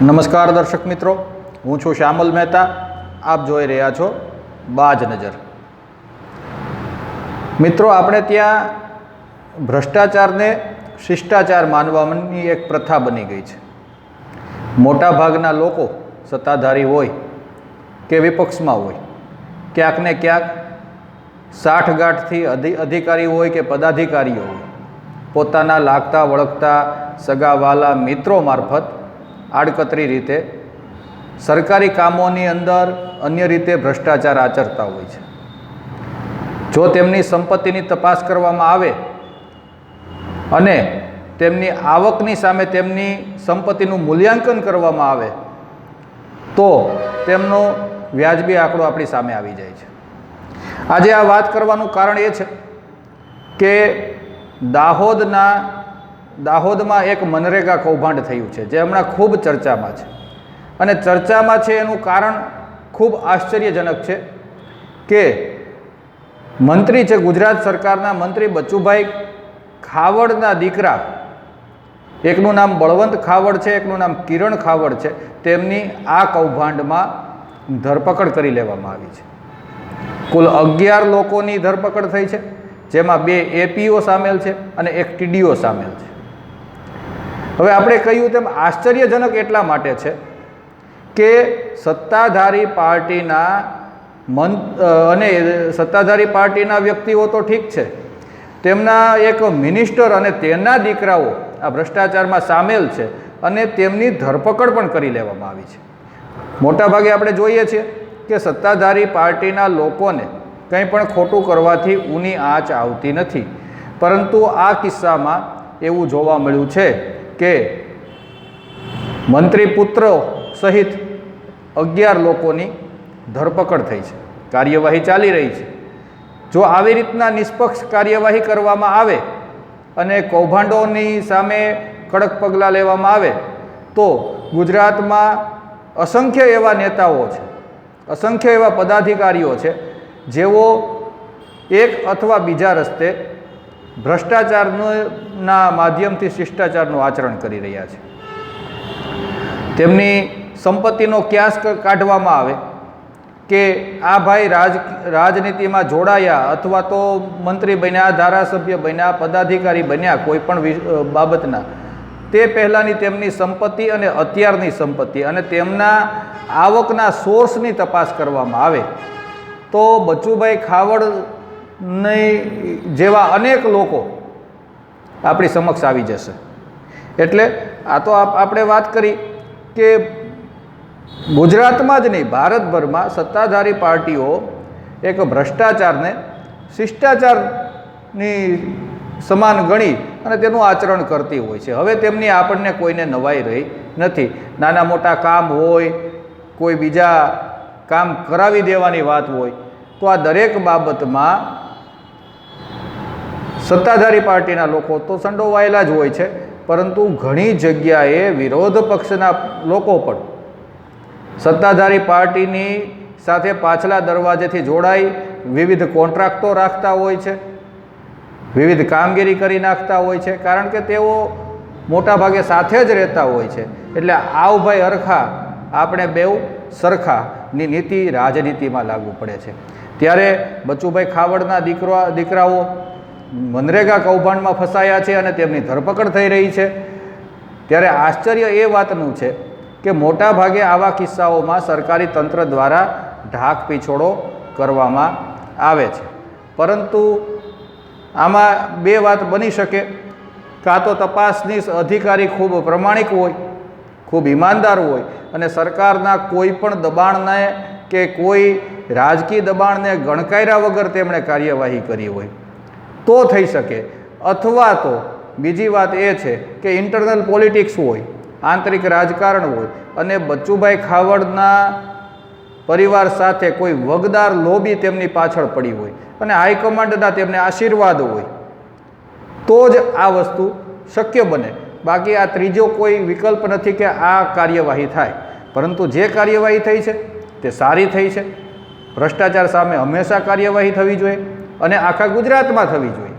નમસ્કાર દર્શક મિત્રો, હું છું શ્યામલ મહેતા, આપ જોઈ રહ્યા છો બાજ નજર. મિત્રો, આપણે ત્યાં ભ્રષ્ટાચારને શિષ્ટાચાર માનવાની એક પ્રથા બની ગઈ છે. મોટાભાગના લોકો સત્તાધારી હોય કે વિપક્ષમાં હોય, ક્યાંક ને ક્યાંક સાઠગાંઠથી અધિ, અધિકારી હોય કે પદાધિકારીઓ હોય, પોતાના લાગતા વળગતા સગાવાલા મિત્રો મારફત આડકતરી રીતે સરકારી કામોની અંદર અન્ય રીતે ભ્રષ્ટાચાર આચરતા હોય છે. જો તેમની સંપત્તિની તપાસ કરવામાં આવે અને તેમની આવકની સામે તેમની સંપત્તિનું મૂલ્યાંકન કરવામાં આવે, તો તેમનો વ્યાજબી આંકડો આપણી સામે આવી જાય છે. આજે આ વાત કરવાનું કારણ એ છે કે દાહોદના દાહોદમાં એક મનરેગા કૌભાંડ થયું છે, જે હમણાં ખૂબ ચર્ચામાં છે. અને ચર્ચામાં છે એનું કારણ ખૂબ આશ્ચર્યજનક છે કે મંત્રી છે, ગુજરાત સરકારના મંત્રી બચુભાઈ ખાવડના દીકરા, એકનું નામ બળવંત ખાવડ છે, એકનું નામ કિરણ ખાવડ છે, તેમની આ કૌભાંડમાં ધરપકડ કરી લેવામાં આવી છે. કુલ અગિયાર લોકોની ધરપકડ થઈ છે, જેમાં બે એપીઓ સામેલ છે અને એક ટીડીઓ સામેલ છે. હવે આપણે કહ્યું તેમ આશ્ચર્યજનક એટલા માટે છે કે સત્તાધારી પાર્ટીના મન અને સત્તાધારી પાર્ટીના વ્યક્તિઓ તો ઠીક છે. તેમના એક મિનિસ્ટર અને તેના દીકરાઓ આ ભ્રષ્ટાચારમાં સામેલ છે અને તેમની ધરપકડ પણ કરી લેવામાં આવી છે. મોટાભાગે આપણે જોઈએ છીએ કે સત્તાધારી પાર્ટીના લોકોને કંઈ પણ ખોટું કરવાથી ઊની આંચ આવતી નથી. પરંતુ આ કિસ્સામાં એવું જોવા મળ્યું છે કે મંત્રી પુત્રો સહિત અગિયાર લોકોની ધરપકડ થઈ છે. કાર્યવાહી ચાલી રહી છે. જો આવી રીતના નિષ્પક્ષ કાર્યવાહી કરવામાં આવે અને કૌભાંડોની સામે કડક પગલાં લેવામાં આવે, તો ગુજરાતમાં અસંખ્ય એવા નેતાઓ છે, અસંખ્ય એવા પદાધિકારીઓ છે, જેઓ એક અથવા બીજા રસ્તે ભ્રષ્ટાચારના માધ્યમથી શિષ્ટાચારનું આચરણ કરી રહ્યા છે. તેમની સંપત્તિનો ક્યાસ કાઢવામાં આવે કે આ ભાઈ રાજ, રાજનીતિમાં જોડાયા અથવા તો મંત્રી બન્યા, ધારાસભ્ય બન્યા, પદાધિકારી બન્યા, કોઈ પણ બાબતના, તે પહેલાંની તેમની સંપત્તિ અને અત્યારની સંપત્તિ અને તેમના આવકના સોર્સની તપાસ કરવામાં આવે તો બચુભાઈ ખાવડની જેવા અનેક લોકો આપણી સમક્ષ આવી જશે. એટલે આ તો આપણે વાત કરી કે ગુજરાતમાં જ નહીં, ભારતભરમાં સત્તાધારી પાર્ટીઓ એક ભ્રષ્ટાચારને શિષ્ટાચારની સમાન ગણી અને તેનું આચરણ કરતી હોય છે. હવે તેમની આપણને કોઈને નવાઈ રહી નથી. નાના મોટા કામ હોય, કોઈ બીજા કામ કરાવી દેવાની વાત હોય, તો આ દરેક બાબતમાં સત્તાધારી પાર્ટીના લોકો તો સંડોવાયેલા જ હોય છે, પરંતુ ઘણી જગ્યાએ વિરોધ પક્ષના લોકો પણ સત્તાધારી પાર્ટીની સાથે પાછલા દરવાજેથી જોડાઈ વિવિધ કોન્ટ્રાક્ટો રાખતા હોય છે, વિવિધ કામગીરી કરી નાખતા હોય છે, કારણ કે તેઓ મોટાભાગે સાથે જ રહેતા હોય છે. એટલે આવ ભાઈ અરખા આપણે બેઉ સરખાની નીતિ રાજનીતિમાં લાગુ પડે છે. ત્યારે બચુભાઈ ખાવડના દીકરા, દીકરાઓ મનરેગા કૌભાંડમાં ફસાયા છે અને તેમની ધરપકડ થઈ રહી છે. ત્યારે આશ્ચર્ય એ વાતનું છે કે મોટા ભાગે આવા કિસ્સાઓમાં સરકારી તંત્ર દ્વારા ઢાક પીછોડો કરવામાં આવે છે. પરંતુ આમાં બે વાત બની શકે. કાં તો તપાસની અધિકારી ખૂબ પ્રમાણિક હોય, ખૂબ ઈમાનદાર હોય અને સરકારના કોઈ પણ દબાણને કે કોઈ રાજકીય દબાણને ગણકાર્યા વગર તેમણે કાર્યવાહી કરી હોય. તો થઈ શકે. અથવા તો બીજી વાત એ છે કે ઇન્ટરનલ પોલિટિક્સ હોય, આંતરિક રાજકારણ હોય અને બચ્ચુભાઈ ખાવડના પરિવાર સાથે કોઈ વગદાર લોબી તેમની પાછળ પડી હોય અને હાઈકમાન્ડના તેમને આશીર્વાદ હોય, તો જ આ વસ્તુ શક્ય બને. બાકી આ ત્રીજો કોઈ વિકલ્પ નથી કે આ કાર્યવાહી થાય. પરંતુ જે કાર્યવાહી થઈ છે તે સારી થઈ છે. ભ્રષ્ટાચાર સામે હંમેશા કાર્યવાહી થવી જોઈએ. અને આખા ગુજરાતમાં થવી જોઈએ.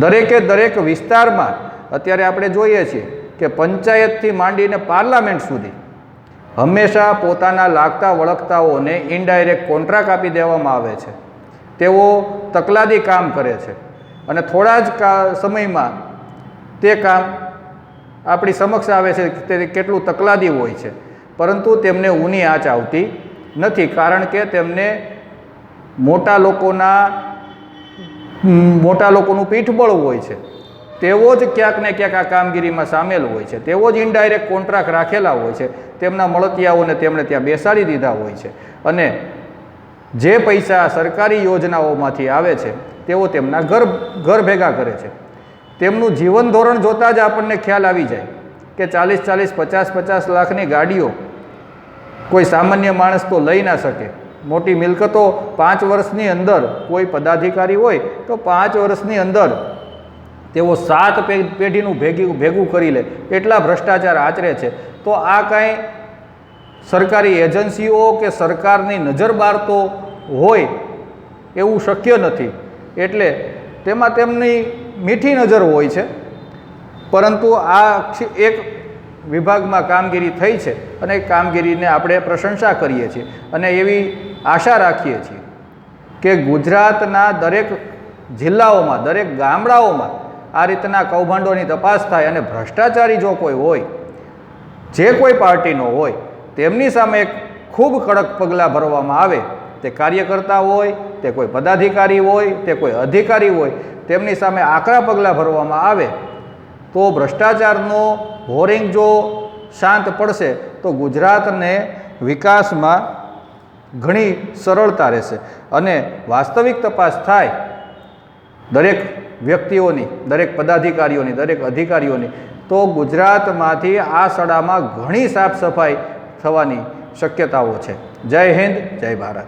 દરેકે દરેક વિસ્તારમાં અત્યારે આપણે જોઈએ છીએ કે પંચાયતથી માંડીને પાર્લામેન્ટ સુધી હંમેશા પોતાના લાગતા વળગતાઓને ઇનડાયરેક્ટ કોન્ટ્રાક્ટ આપી દેવામાં આવે છે. તેઓ તકલાદી કામ કરે છે અને થોડા જ સમયમાં તે કામ આપણી સમક્ષ આવે છે તે કેટલું તકલાદી હોય છે. પરંતુ તેમને ઊની આંચ આવતી નથી કારણ કે તેમને મોટા લોકોના મોટા લોકોનું પીઠબળ હોય છે. તેઓ જ ક્યાંક ને ક્યાંક આ કામગીરીમાં સામેલ હોય છે. તેઓ જ ઇનડાયરેક્ટ કોન્ટ્રાક્ટ રાખેલા હોય છે. તેમના મળતિયાઓને તેમણે ત્યાં બેસાડી દીધા હોય છે. અને જે પૈસા સરકારી યોજનાઓમાંથી આવે છે, તેઓ તેમના ઘર ઘર ભેગા કરે છે. તેમનું જીવન ધોરણ જોતાં જ આપણને ખ્યાલ આવી જાય કે ચાલીસ ચાલીસ પચાસ પચાસ લાખની ગાડીઓ કોઈ સામાન્ય માણસ તો લઈ ના શકે. મોટી મિલકતો પાંચ વર્ષની અંદર કોઈ પદાધિકારી હોય તો પાંચ વર્ષની અંદર તેઓ સાત પેઢીનું ભેગી, ભેગું કરી લે. એટલા ભ્રષ્ટાચાર આચરે છે. તો આ કાંઈ સરકારી એજન્સીઓ કે સરકારની નજર બાર તો હોય એવું શક્ય નથી. એટલે તેમાં તેમની મીઠી નજર હોય છે. પરંતુ આ એક વિભાગમાં કામગીરી થઈ છે અને કામગીરીને આપણે પ્રશંસા કરીએ છીએ. અને એવી આશા રાખીએ છીએ કે ગુજરાતના દરેક જિલ્લાઓમાં, દરેક ગામડાઓમાં આ રીતના કૌભાંડોની તપાસ થાય અને ભ્રષ્ટાચારી જો કોઈ હોય, જે કોઈ પાર્ટીનો હોય, તેમની સામે ખૂબ કડક પગલાં ભરવામાં આવે, તે કાર્યકર્તા હોય, તે કોઈ પદાધિકારી હોય, તે કોઈ અધિકારી હોય, તેમની સામે આકરા પગલાં ભરવામાં આવે, તો ભ્રષ્ટાચારનો હોરિંગ જો શાંત પડશે, તો ગુજરાતને વિકાસમાં ઘણી સરળતા રહેશે. અને વાસ્તવિક તપાસ થાય દરેક વ્યક્તિઓની, દરેક પદાધિકારીઓની, દરેક અધિકારીઓની, તો ગુજરાતમાંથી આ સડામાં ઘણી સાફ સફાઈ થવાની શક્યતાઓ છે. જય હિન્દ, જય ભારત.